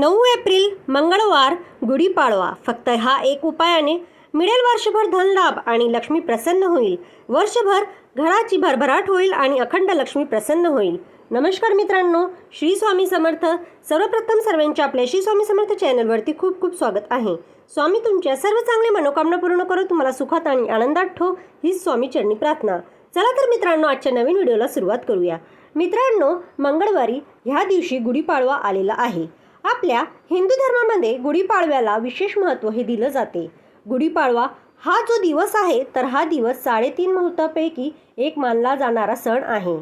नऊ एप्रिल मंगळवार गुढीपाडवा. फक्त हा एक उपायाने मिळेल वर्षभर धनलाभ आणि लक्ष्मी प्रसन्न होईल. वर्षभर घराची भरभराट होईल आणि अखंड लक्ष्मी प्रसन्न होईल. नमस्कार मित्रांनो श्री स्वामी समर्थ. सर्वप्रथम सर्वांच्या आपल्या श्री स्वामी समर्थ चॅनलवरती खूप खूप स्वागत आहे. स्वामी तुमच्या सर्व चांगले मनोकामना पूर्ण करू तुम्हाला सुखात आणि आनंदात ठो ही स्वामी चरणी प्रार्थना. चला तर मित्रांनो आजच्या नवीन व्हिडिओला सुरुवात करूया. मित्रांनो मंगळवारी ह्या दिवशी गुढीपाडवा आलेला आहे. आपल्या हिंदू धर्मामध्ये गुढीपाडव्याला विशेष महत्त्व हे दिलं जाते. गुढीपाडवा हा जो दिवस आहे तर हा दिवस साडेतीन मुहूर्तापैकी एक मानला जाणारा सण आहे.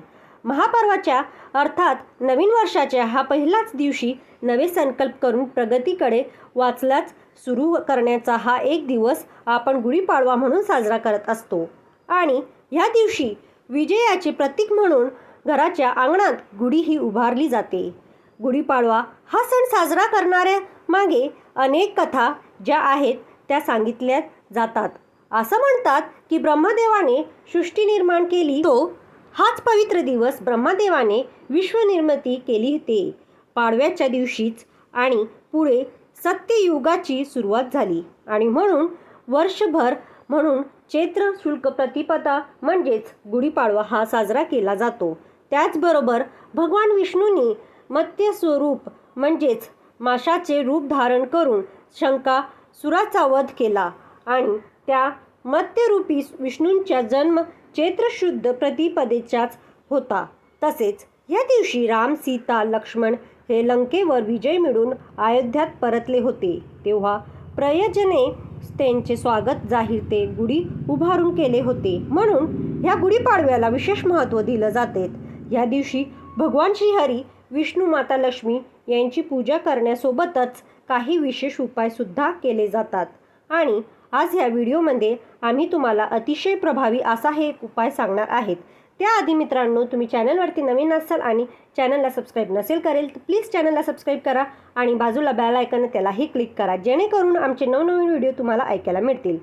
महापर्वाच्या अर्थात नवीन वर्षाच्या हा पहिलाच दिवशी नवे संकल्प करून प्रगतीकडे वाचलाच सुरू करण्याचा हा एक दिवस आपण गुढीपाडवा म्हणून साजरा करत असतो. आणि ह्या दिवशी विजयाचे प्रतीक म्हणून घराच्या अंगणात गुढी ही उभारली जाते. गुढीपाडवा हा सण साजरा करणाऱ्या मागे अनेक कथा ज्या आहेत त्या सांगितल्या जातात. असं म्हणतात की ब्रह्मदेवाने सृष्टी निर्माण केली. तो हाच पवित्र दिवस ब्रह्मदेवाने विश्वनिर्मिती केली ते पाडव्याच्या दिवशीच आणि पुढे सत्ययुगाची सुरुवात झाली. आणि म्हणून वर्षभर म्हणून चैत्र शुल्क प्रतिपदा म्हणजेच गुढीपाडवा हा साजरा केला जातो. त्याचबरोबर भगवान विष्णूंनी मत्स्य स्वरूप म्हणजेच माशाचे रूप धारण करून शंका सुराचा वध केला आणि त्या मत्यरूपी विष्णूंचा जन्म चैत्रशुद्ध प्रतिपदेचाच होता. तसेच या दिवशी राम सीता लक्ष्मण हे लंकेवर विजय मिळून अयोध्यात परतले होते. तेव्हा प्रयजने त्यांचे स्वागत जाहीर ते गुढी उभारून केले होते. म्हणून ह्या गुढीपाडव्याला विशेष महत्त्व दिलं जाते. या दिवशी भगवान श्रीहरी विष्णू माता लक्ष्मी यांची पूजा करण्यासोबतच काही विशेष उपायसुद्धा केले जातात. आणि आज ह्या व्हिडिओमध्ये आम्ही तुम्हाला अतिशय प्रभावी असा हे एक उपाय सांगणार आहेत. त्याआधी मित्रांनो तुम्ही चॅनलवरती नवीन असाल आणि चॅनलला सबस्क्राईब नसेल करेल तर प्लीज चॅनलला सबस्क्राईब करा आणि बाजूला बॅल आयकन त्यालाही क्लिक करा जेणेकरून आमचे नवनवीन व्हिडिओ तुम्हाला ऐकायला मिळतील.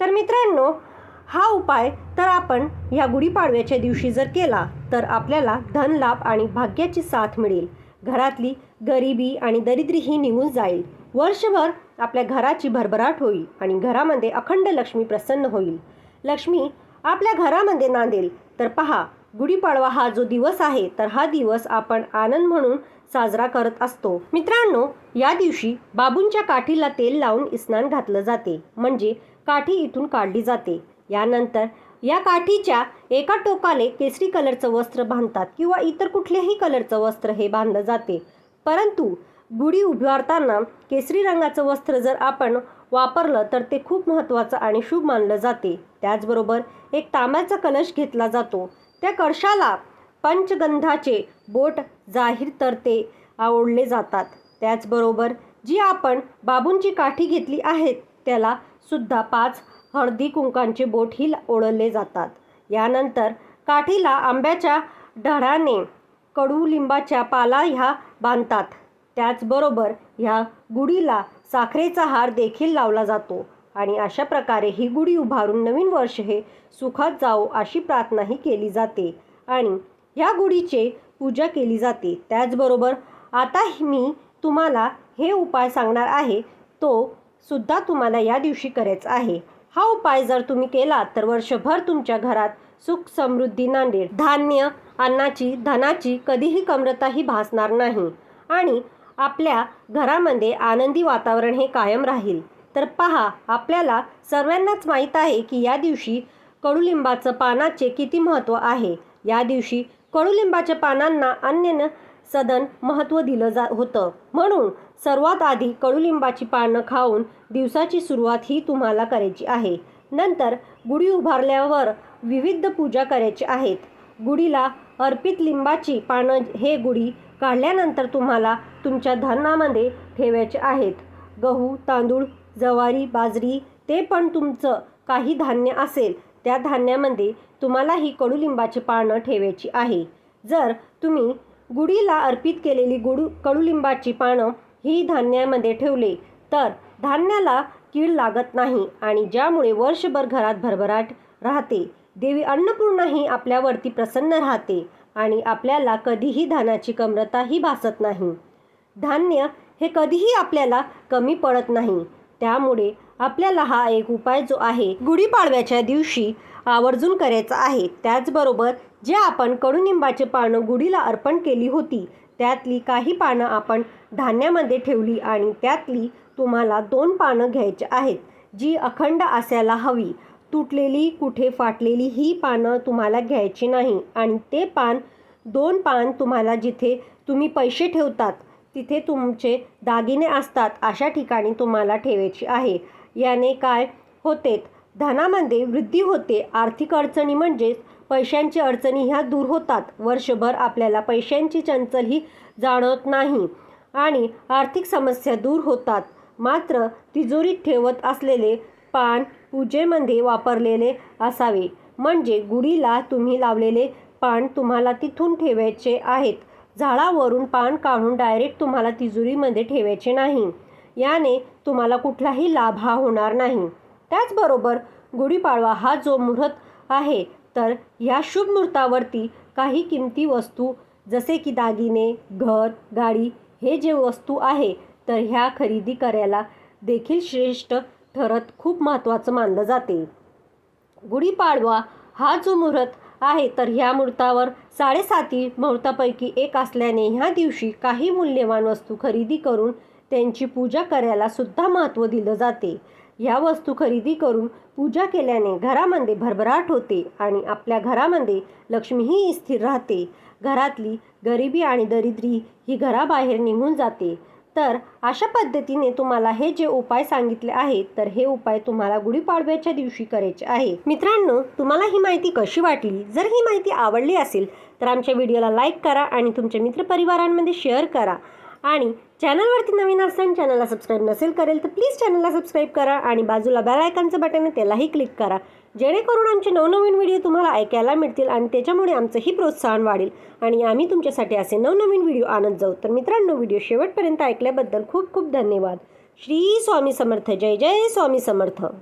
तर मित्रांनो हा उपाय तर आपण ह्या गुढीपाडव्याच्या दिवशी जर केला तर आपल्याला धनलाभ आणि भाग्याची साथ मिळेल. घरातली गरिबी आणि दरिद्री ही निघून जाईल. वर्षभर आपल्या घराची भरभराट होईल आणि घरामध्ये अखंड लक्ष्मी प्रसन्न होईल. लक्ष्मी आपल्या घरामध्ये नांदेल. तर पहा गुढीपाडवा हा जो दिवस आहे तर हा दिवस आपण आनंद म्हणून साजरा करत असतो. मित्रांनो या दिवशी बाबूंच्या काठीला तेल लावून स्नान घातलं जाते. म्हणजे काठी इथून काढली जाते. यानंतर या काठीच्या एका टोकाले केसरी कलरचं वस्त्र बांधतात किंवा इतर कुठल्याही कलरचं वस्त्र हे बांधलं जाते. परंतु गुढी उभारताना केसरी रंगाचं वस्त्र जर आपण वापरलं तर ते खूप महत्त्वाचं आणि शुभ मानलं जाते. त्याचबरोबर एक तांब्याचा कलश घेतला जातो. त्या कळशाला पंचगंधाचे बोट जाहीर तर ते आवडले जातात. त्याचबरोबर जी आपण बाबूंची काठी घेतली आहेत त्याला सुद्धा पाच हळदी कुंकांचे बोट ही जातात. यानंतर काठीला आंब्याच्या ढळाने कडुलिंबाच्या पाला ह्या बांधतात. त्याचबरोबर ह्या गुढीला साखरेचा हार देखील लावला जातो आणि अशा प्रकारे ही गुढी उभारून नवीन वर्ष हे सुखात जाओ अशी प्रार्थनाही केली जाते आणि ह्या गुढीचे पूजा केली जाते. त्याचबरोबर आता मी तुम्हाला हे उपाय सांगणार आहे. तो सुद्धा तुम्हाला या दिवशी करायचा आहे. हा उपाय जर तुम्ही केला तर वर्षभर तुमच्या घरात सुख समृद्धी नांदेल धान्य अन्नाची धनाची कधीही कमरताही भासणार नाही. आणि आपल्या घरामध्ये आनंदी वातावरण हे कायम राहील. तर पहा आपल्याला सर्वांनाच माहीत आहे की या दिवशी कडुलिंबाचं पानाचे किती महत्त्व आहे. या दिवशी कडुलिंबाच्या पानांना अन्य सदन महत्त्व दिलं जा होतं. म्हणून सर्वात आधी कडुलिंबाची पानं खाऊन दिवसाची सुरुवात ही तुम्हाला करायची आहे. नंतर गुढी उभारल्यावर विविध पूजा करायची आहेत. गुढीला अर्पित लिंबाची पानं हे गुढी काढल्यानंतर तुम्हाला तुमच्या धान्यामध्ये ठेवायचे आहेत. गहू तांदूळ ज्वारी बाजरी ते पण तुमचं काही धान्य असेल त्या धान्यामध्ये तुम्हाला ही कडुलिंबाची पानं ठेवायची आहे. जर तुम्ही गुढीला अर्पित केलेली गुडू कडुलिंबाची पानं ही धान्यामध्ये ठेवले तर धान्याला कीड लागत नाही आणि ज्यामुळे वर्षभर घरात भरभराट राहते. देवी अन्नपूर्णाही आपल्यावरती प्रसन्न राहते आणि आपल्याला कधीही धानाची कमरताही भासत नाही. धान्य हे कधीही आपल्याला कमी पडत नाही. त्यामुळे आपल्याला हा एक उपाय जो आहे गुढीपाडव्याच्या दिवशी आवर्जून करायचा आहे. त्याचबरोबर जे आपण कडुनिंबाचे पानं गुढीला अर्पण केली होती त्यातली काही पानं आपण धान्यामध्ये ठेवली आणि त्यातली तुम्हाला दोन पानं घ्यायची आहेत. जी अखंड असायला हवी. तुटलेली कुठे फाटलेली ही पानं तुम्हाला घ्यायची नाही. आणि ते पान दोन पान तुम्हाला जिथे तुम्ही पैसे ठेवतात तिथे तुमचे दागिने असतात अशा ठिकाणी तुम्हाला ठेवायची आहे. याने काय होते? धनामध्ये वृद्धी होते. आर्थिक अडचणी म्हणजेच पैशांची अडचणी ह्या दूर होतात. वर्षभर आपल्याला पैशांची चंचल ही जाणवत नाही. आणि आर्थिक समस्या दूर होतात. मात्र तिजोरीत ठेवत असलेले पान पूजेमध्ये वापरलेले असावे. म्हणजे गुढीला तुम्ही लावलेले पान तुम्हाला तिथून ठेवायचे आहेत. झाडावरून पान काढून डायरेक्ट तुम्हाला तिजोरीमध्ये ठेवायचे नाही. याने तुम्हाला कुठलाही लाभ हा होणार नाही. त्याचबरोबर गुढीपाडवा हा जो मुहूर्त आहे तर ह्या शुभ मुहूर्तावरती काही किमती वस्तू जसे की दागिने घर गाडी हे जे वस्तू आहे तर ह्या खरेदी करायला देखील श्रेष्ठ ठरत खूप महत्त्वाचं मानलं जाते. गुढीपाडवा हा जो मुहूर्त आहे तर ह्या मुहूर्तावर साडेसाती मुहूर्तापैकी एक असल्याने ह्या दिवशी काही मूल्यवान वस्तू खरेदी करून त्यांची पूजा करायला सुद्धा महत्त्व दिलं जाते. ह्या वस्तू खरेदी करून पूजा केल्याने घरामध्ये भरभराट होते आणि आपल्या घरामध्ये लक्ष्मीही स्थिर राहते. घरातली गरिबी आणि दरिद्री ही घराबाहेर निघून जाते. तर अशा पद्धतीने तुम्हाला हे जे उपाय सांगितले आहेत तर हे उपाय तुम्हाला गुढीपाडव्याच्या दिवशी करायचे आहे मित्रांनो तुम्हाला ही माहिती कशी वाटली? जर ही माहिती आवडली असेल तर आमच्या व्हिडिओला लाईक करा आणि तुमच्या मित्रपरिवारांमध्ये शेअर करा. आणि चॅनलवरती नवीन असताना चॅनलला सबस्क्राईब नसेल करेल तर प्लीज चॅनलला सबस्क्राईब करा आणि बाजूला बेल आयकॉनचं बटन आहे त्यालाही क्लिक करा. जेणेकरून आमचे नवनवीन व्हिडिओ तुम्हाला ऐकायला मिळतील आणि त्याच्यामुळे आमचंही प्रोत्साहन वाढेल. आणि आम्ही तुमच्यासाठी असे नवनवीन व्हिडिओ आणत जाऊ. तर मित्रांनो व्हिडिओ शेवटपर्यंत ऐकल्याबद्दल खूप खूप धन्यवाद. श्री स्वामी समर्थ. जय जय स्वामी समर्थ.